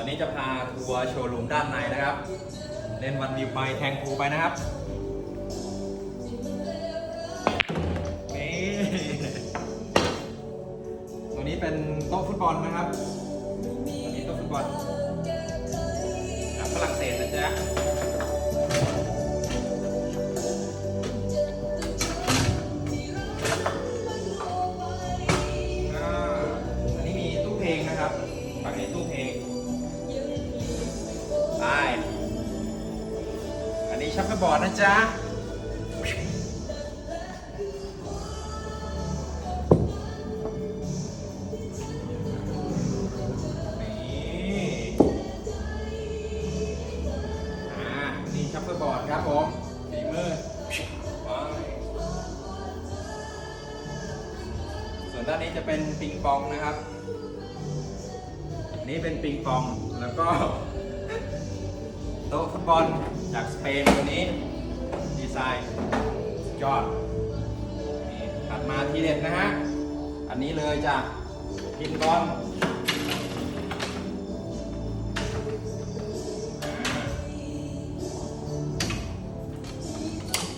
อนนี้จะพาทัวร์โชว์รูมด้านในนะครับ เล่นวันวิวไปแทงคูไปนะครับนี่ตัวนี้เป็นโต๊ะฟุตบอลนะครับตัวนี้โต๊ะฟุตบอลจากฝรั่งเศสนะจ๊ะอ่าอันนี้มีตู้เพลงนะครับฝั่งนี้ตู้เพลง ไป อันนี้ชัฟเฟอร์บอร์ดนะจ๊ะนี่อ่านี่ชัฟเฟอร์บอร์ดครับผมฝีมือไปส่วนด้านนี้จะเป็นปิงปองนะครับนี่เป็นปิงปองแล้วก็ โต๊ะฟุตบอลจากสเปนตัวนี้ ดีไซน์ยอดนี่ถัดมาทีเด็ดนะฮะ อันนี้เลยจากพินบอล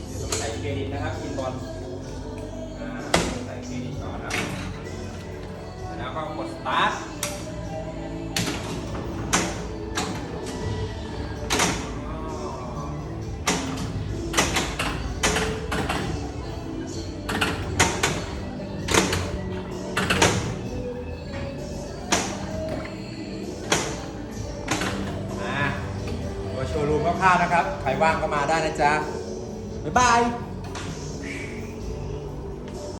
เดี๋ยวต้องใส่เครดิตนะครับพินบอลอ่าใส่เครดิตก่อนนะ โชว์รูมคร่าวๆนะครับ ใครว่างก็มาได้นะจ๊ะ บ๊ายบาย